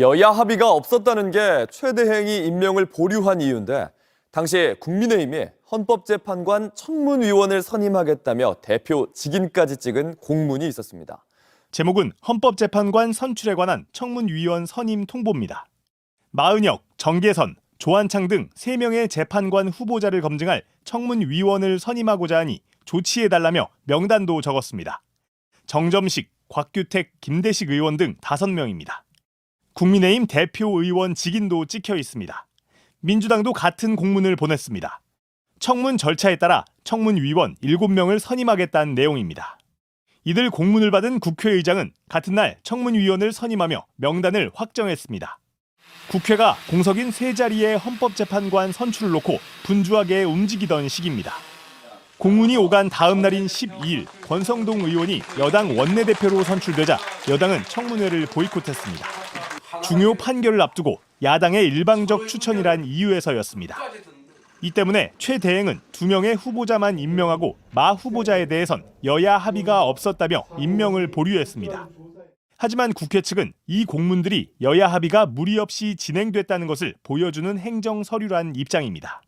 여야 합의가 없었다는 게 최대행이 임명을 보류한 이유인데 당시 국민의힘이 헌법재판관 청문위원을 선임하겠다며 대표 직인까지 찍은 공문이 있었습니다. 제목은 헌법재판관 선출에 관한 청문위원 선임 통보입니다. 마은혁, 정계선, 조한창 등 3명의 재판관 후보자를 검증할 청문위원을 선임하고자 하니 조치해달라며 명단도 적었습니다. 정점식, 곽규택, 김대식 의원 등 5명입니다. 국민의힘 대표 의원 직인도 찍혀 있습니다. 민주당도 같은 공문을 보냈습니다. 청문 절차에 따라 청문위원 7명을 선임하겠다는 내용입니다. 이들 공문을 받은 국회의장은 같은 날 청문위원을 선임하며 명단을 확정했습니다. 국회가 공석인 세 자리의 헌법재판관 선출을 놓고 분주하게 움직이던 시기입니다. 공문이 오간 다음 날인 12일 권성동 의원이 여당 원내대표로 선출되자 여당은 청문회를 보이콧했습니다. 중요 판결을 앞두고 야당의 일방적 추천이란 이유에서였습니다. 이 때문에 최 대행은 두 명의 후보자만 임명하고 마 후보자에 대해선 여야 합의가 없었다며 임명을 보류했습니다. 하지만 국회 측은 이 공문들이 여야 합의가 무리 없이 진행됐다는 것을 보여주는 행정 서류란 입장입니다.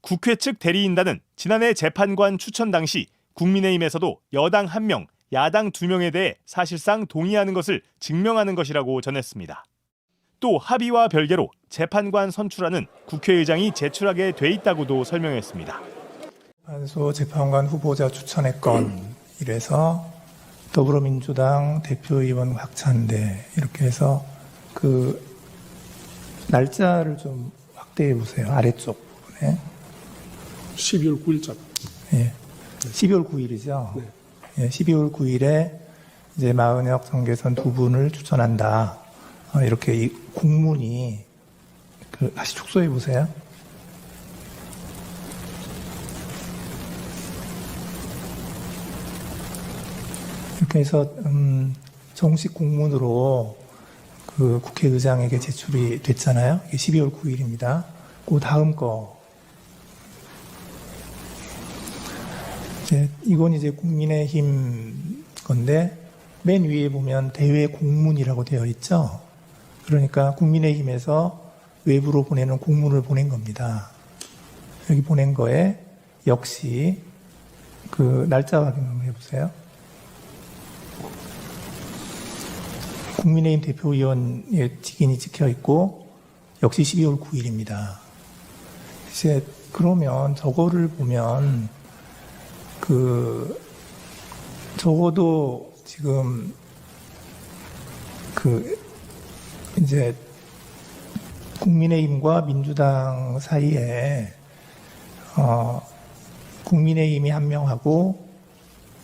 국회 측 대리인단은 지난해 재판관 추천 당시 국민의힘에서도 여당 1명, 야당 2명에 대해 사실상 동의하는 것을 증명하는 것이라고 전했습니다. 또 합의와 별개로 재판관 선출안은 국회의장이 제출하게 돼 있다고도 설명했습니다. 한소 재판관 후보자 추천의 건 이래서 더불어민주당 대표의원 확찬대 이렇게 해서 그 날짜를 좀 확대해 보세요 아래쪽 부분에 12월 9일자. 예. 12월 9일이죠. 예, 12월 9일에 이제 마은혁 정계선 두 분을 추천한다. 어, 이렇게 이 공문이 그 다시 축소해 보세요. 이렇게 해서 음, 정식 공문으로 그 국회의장에게 제출이 됐잖아요. 이게 12월 9일입니다. 그 다음 거 이제 이건 이제 국민의힘 건데 맨 위에 보면 대외 공문이라고 되어 있죠. 그러니까 국민의힘에서 외부로 보내는 공문을 보낸 겁니다. 여기 보낸 거에 역시 그 날짜 확인 한번 해보세요. 국민의힘 대표위원의 직인이 찍혀 있고 역시 12월 9일입니다. 이제 그러면 저거를 보면 그 적어도 지금 그 이제 국민의힘과 민주당 사이에 어 국민의힘이 한 명하고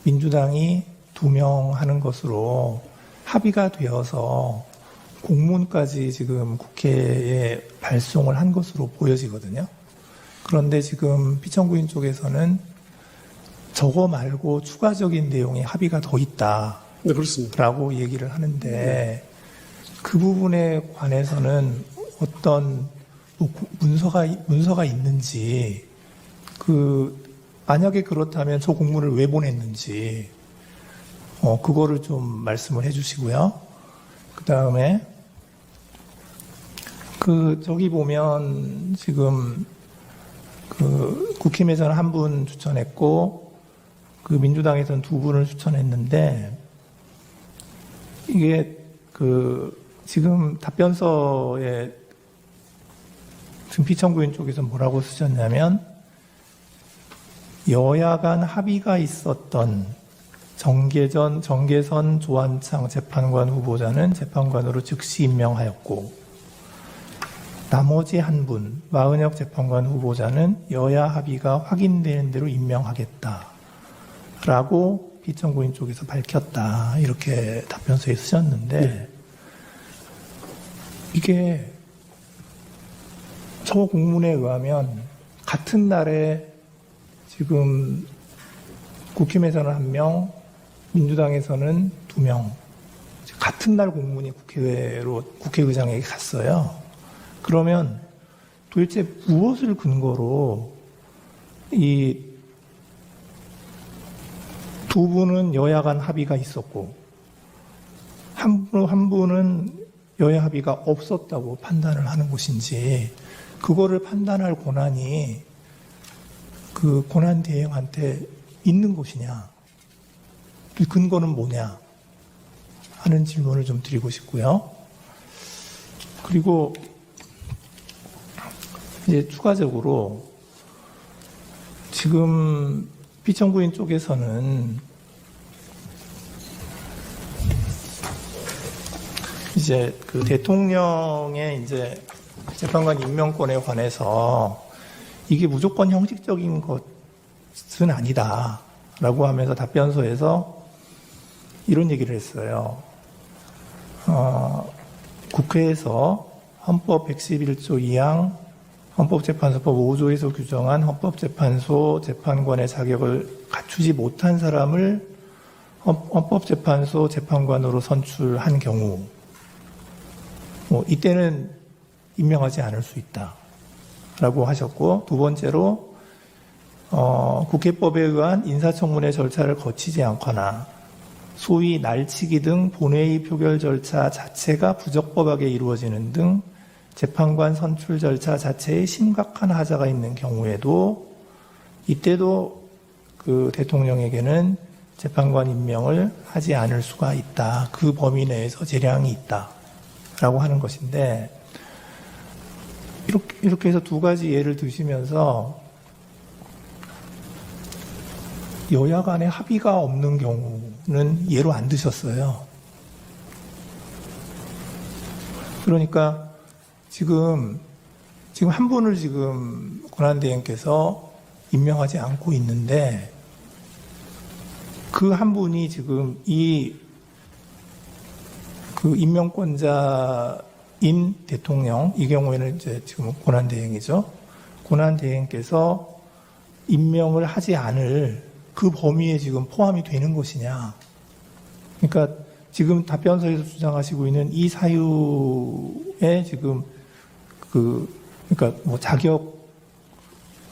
민주당이 두 명 하는 것으로 합의가 되어서 공문까지 지금 국회에 발송을 한 것으로 보여지거든요. 그런데 지금 피청구인 쪽에서는 저거 말고 추가적인 내용의 합의가 더 있다라고 네, 그렇습니다. 얘기를 하는데 그 부분에 관해서는 어떤 뭐 구- 문서가 문서가 있는지 그 만약에 그렇다면 저 공문을 왜 보냈는지 어 그거를 좀 말씀을 해주시고요. 그 다음에 그 저기 보면 지금 그 국힘에서는 한 분 추천했고 그 민주당에서는 두 분을 추천했는데 이게 그 지금 답변서에 지금 피청구인 쪽에서 뭐라고 쓰셨냐면 여야 간 합의가 있었던 정계전 정계선 조한창 재판관 후보자는 재판관으로 즉시 임명하였고 나머지 한 분, 마은혁 재판관 후보자는 여야 합의가 확인되는 대로 임명하겠다. 라고 피청구인 쪽에서 밝혔다. 이렇게 답변서에 쓰셨는데, 이게 저 공문에 의하면 같은 날에 지금 국힘에서는 한 명, 민주당에서는 두 명, 같은 날 공문이 국회로, 국회의장에게 갔어요. 그러면 도대체 무엇을 근거로 이 두 분은 여야 간 합의가 있었고 한, 분, 한 분은 여야 합의가 없었다고 판단을 하는 것인지 그거를 판단할 권한이 그 권한 대행한테 있는 것이냐 그 근거는 뭐냐 하는 질문을 좀 드리고 싶고요. 그리고 이제 추가적으로 지금 피청구인 쪽에서는 이제 그 대통령의 이제 재판관 임명권에 관해서 이게 무조건 형식적인 것은 아니다라고 하면서 답변서에서 이런 얘기를 했어요. 어, 국회에서 헌법 111조 2항 헌법재판소법 5조에서 규정한 헌법재판소 재판관의 자격을 갖추지 못한 사람을 헌- 헌법재판소 재판관으로 선출한 경우, 뭐 이때는 임명하지 않을 수 있다 라고 하셨고 두 번째로 어, 국회법에 의한 인사청문회 절차를 거치지 않거나 소위 날치기 등 본회의 표결 절차 자체가 부적법하게 이루어지는 등 재판관 선출 절차 자체에 심각한 하자가 있는 경우에도 이때도 그 대통령에게는 재판관 임명을 하지 않을 수가 있다. 그 범위 내에서 재량이 있다. 라고 하는 것인데, 이렇게, 이렇게 해서 두 가지 예를 드시면서 여야 간에 합의가 없는 경우는 예로 안 드셨어요. 그러니까 지금 지금 한 분을 지금 권한대행께서 임명하지 않고 있는데 그 한 분이 지금 이 그 임명권자인 대통령 이 경우에는 이제 지금 권한대행이죠. 권한대행께서 임명을 하지 않을 그 범위에 지금 포함이 되는 것이냐. 그러니까 지금 답변서에서 주장하시고 있는 이 사유에 지금 그, 그러니까 뭐 자격,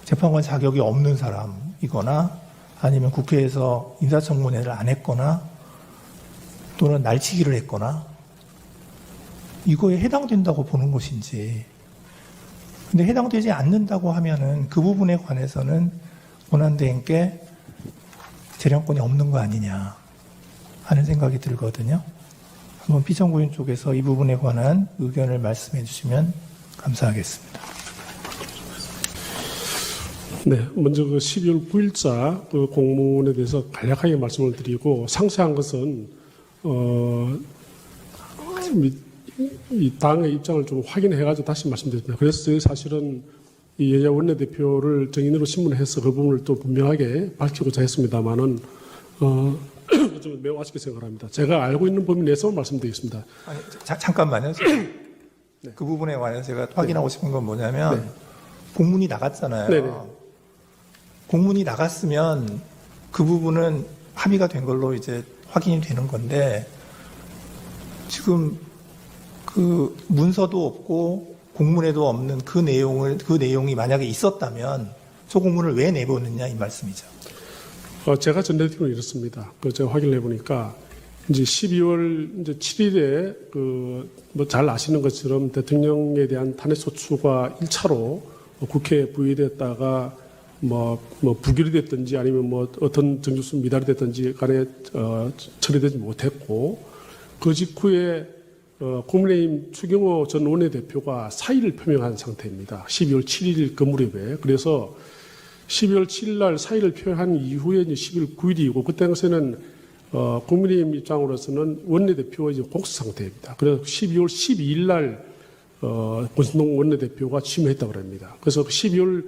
재판관 자격이 없는 사람이거나 아니면 국회에서 인사청문회를 안 했거나 또는 날치기를 했거나 이거에 해당된다고 보는 것인지 근데 해당되지 않는다고 하면은 그 부분에 관해서는 권한대행께 재량권이 없는 거 아니냐 하는 생각이 들거든요. 한번 피청구인 쪽에서 이 부분에 관한 의견을 말씀해 주시면 감사하겠습니다. 네, 먼저 그 12월 9일자 그 공문에 대해서 간략하게 말씀을 드리고 상세한 것은 어, 이, 이 당의 입장을 좀 확인해가지고 다시 말씀드립니다. 그래서 사실은 이 여야 원내대표를 정인으로 신문해서 그 부분을 또 분명하게 밝히고자 했습니다만은 어, 좀 매우 아쉽게 생각합니다. 제가 알고 있는 범위 내에서 말씀드리겠습니다. 아니, 자- 잠깐만요. 그 부분에 관해서 제가 확인하고 싶은 건 뭐냐면 공문이 나갔잖아요. 네네. 공문이 나갔으면 그 부분은 합의가 된 걸로 이제 확인이 되는 건데 지금 그 문서도 없고 공문에도 없는 그 내용을 그 내용이 만약에 있었다면 저 공문을 왜 내보냈냐 이 말씀이죠. 어, 제가 전해드린 건 이렇습니다. 그 제가 확인해 보니까 이제 12월 이제 7일에 그 뭐 잘 아시는 것처럼 대통령에 대한 탄핵 소추가 1차로 국회에 부의됐다가 뭐, 뭐 부결이 됐든지 아니면 뭐 어떤 정주수 미달이 됐든지 간에 어, 처리되지 못했고 그 직후에 어, 국민의힘 추경호 전 원내대표가 사의를 표명한 상태입니다. 12월 7일 그 무렵에 그래서 12월 7일 날 사의를 표현한 이후에 이제 11월 9일이고 그때 당시에는 어, 국민의힘 입장으로서는 원내대표가 이제 공수 상태입니다. 그래서 12월 12일 날 어, 권순동 원내대표가 취임했다고 합니다. 그래서 12월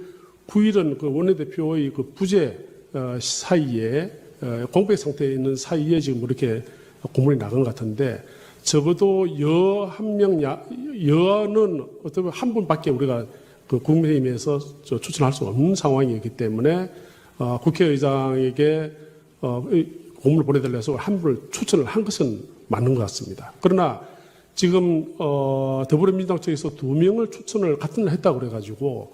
9일은 그 원내대표의 그 부재 어, 사이에 어, 공백 상태에 있는 사이에 지금 이렇게 고문이 나간 것 같은데 적어도 여 한 명, 여는 어떻게 보면 한 분밖에 우리가 그 국민의힘에서 저 추천할 수 없는 상황이기 때문에 어, 국회의장에게 어, 이 공문을 보내달라 해서 한 분을 추천을 한 것은 맞는 것 같습니다. 그러나 지금 어, 더불어민주당 쪽에서 두 명을 추천을 같은 날 했다고 그래가지고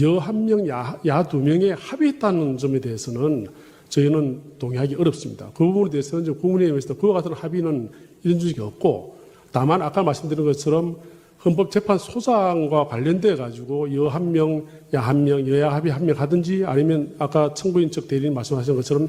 여 한 명, 야 두 명에 합의했다는 점에 대해서는 저희는 동의하기 어렵습니다. 그 부분에 대해서는 이제 국민의힘에서 그와 같은 합의는 이런 적이 없고 다만 아까 말씀드린 것처럼 헌법재판소장과 관련돼 가지고 여 한 명, 야 한 명, 여야 합의 한 명 하든지 아니면 아까 청구인 측 대리인 말씀하신 것처럼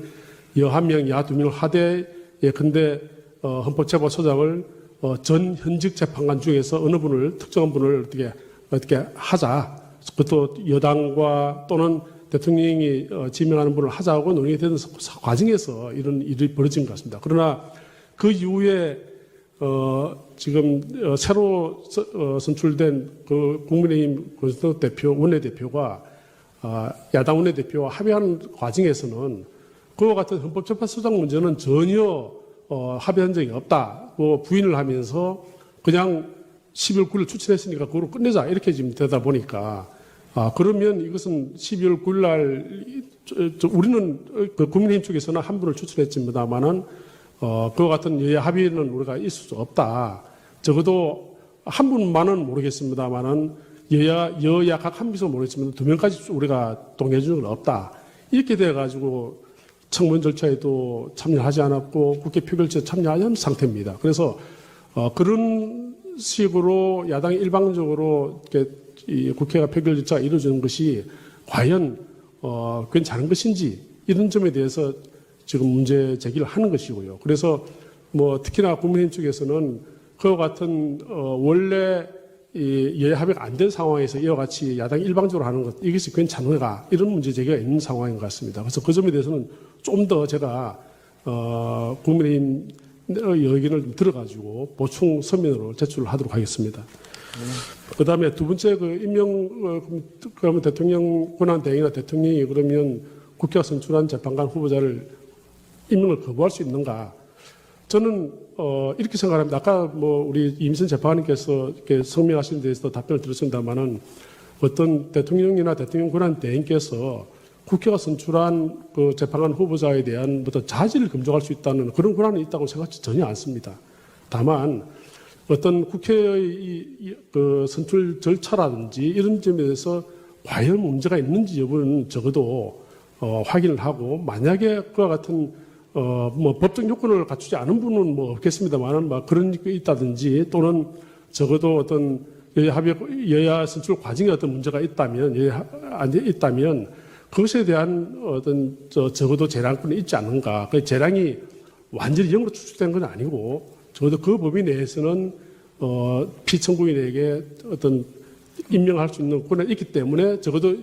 여 한 명, 야 두 명을 하되 예컨대 어, 헌법재판소장을 어, 전 현직 재판관 중에서 어느 분을 특정한 분을 어떻게 어떻게 하자. 그것도 여당과 또는 대통령이 어, 지명하는 분을 하자고 논의가 되는 과정에서 이런 일이 벌어진 것 같습니다. 그러나 그 이후에 어, 지금 어, 새로 서- 어, 선출된 그 국민의힘 권성동 대표 원내대표가 아, 야당 원내대표와 합의하는 과정에서는 그와 같은 헌법재판소장 문제는 전혀 어, 합의한 적이 없다고 부인을 하면서 그냥 12월 9일 추천했으니까 그걸로 끝내자 이렇게 지금 되다 보니까 아 그러면 이것은 12월 9일 날 우리는 그 국민의힘 쪽에서는 한 분을 추천했습니다만은 어 그와 같은 여야 합의는 우리가 있을 수 없다. 적어도 한 분만은 모르겠습니다만은 여야 여야 각 한 비서 모르겠지만 두 명까지 우리가 동의해 주는 건 없다. 이렇게 돼 가지고 청문 절차에도 참여하지 않았고 국회 표결처에 참여하지 않은 상태입니다. 그래서 어, 그런 식으로 야당이 일방적으로 이렇게 이 국회가 표결 절차가 이루어지는 것이 과연 어, 괜찮은 것인지 이런 점에 대해서 지금 문제 제기를 하는 것이고요. 그래서 뭐 특히나 국민의힘 쪽에서는 그와 같은 어, 원래 이 여야 합의가 안 된 상황에서 이와 같이 야당이 일방적으로 하는 것 이것이 괜찮은가 이런 문제 제기가 있는 상황인 것 같습니다. 그래서 그 점에 대해서는 좀 더 제가 어, 국민의힘 의견을 좀 들어가지고 보충 서면으로 제출을 하도록 하겠습니다. 그 다음에 두 번째 그 임명, 어, 그러면 대통령 권한 대행이나 대통령이 그러면 국회가 선출한 재판관 후보자를 임명을 거부할 수 있는가? 저는 어, 이렇게 생각합니다. 아까 뭐 우리 임선 재판관님께서 이렇게 성명하신 데서 답변을 드렸습니다만은 어떤 대통령이나 대통령 권한 대행께서 국회가 선출한 그 재판관 후보자에 대한 어떤 자질을 검증할 수 있다는 그런 권한이 있다고 생각하지 전혀 않습니다. 다만 어떤 국회의 그 선출 절차라든지 이런 점에 대해서 과연 문제가 있는지 여부는 적어도 어, 확인을 하고 만약에 그와 같은 어, 뭐 법적 요건을 갖추지 않은 분은 뭐 없겠습니다만은 막 그런 게 있다든지 또는 적어도 어떤 여야 합의 여야 선출 과정에 어떤 문제가 있다면 여야 안 있다면 그것에 대한 어떤 저 적어도 재량권이 있지 않는가. 그 재량이 완전히 영으로 추출된 건 아니고 적어도 그 범위 내에서는 어, 피청구인에게 어떤 임명할 수 있는 권한이 있기 때문에 적어도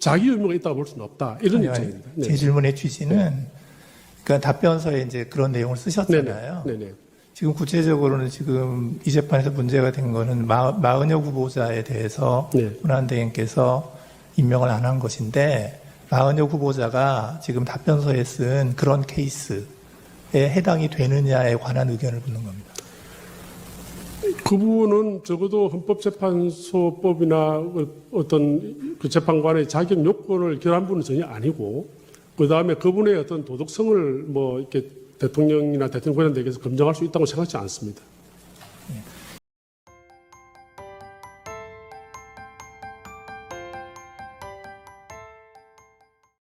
자기 의무가 있다고 볼 수는 없다. 이런 아니, 입장입니다. 네. 제 질문의 취지는 그러니까 답변서에 이제 그런 내용을 네네. 쓰셨잖아요. 네네. 지금 구체적으로는 지금 이 재판에서 문제가 된 거는 마, 마은혁 후보자에 대해서 네. 문한대행께서 임명을 안 한 것인데 마은혁 후보자가 지금 답변서에 쓴 그런 케이스에 해당이 되느냐에 관한 의견을 묻는 겁니다. 그 부분은 적어도 헌법재판소법이나 어떤 그 재판관의 자격 요건을 결한 분은 전혀 아니고 그 다음에 그분의 어떤 도덕성을 뭐 이렇게 대통령이나 대통령 권한대에서 검증할 수 있다고 생각하지 않습니다.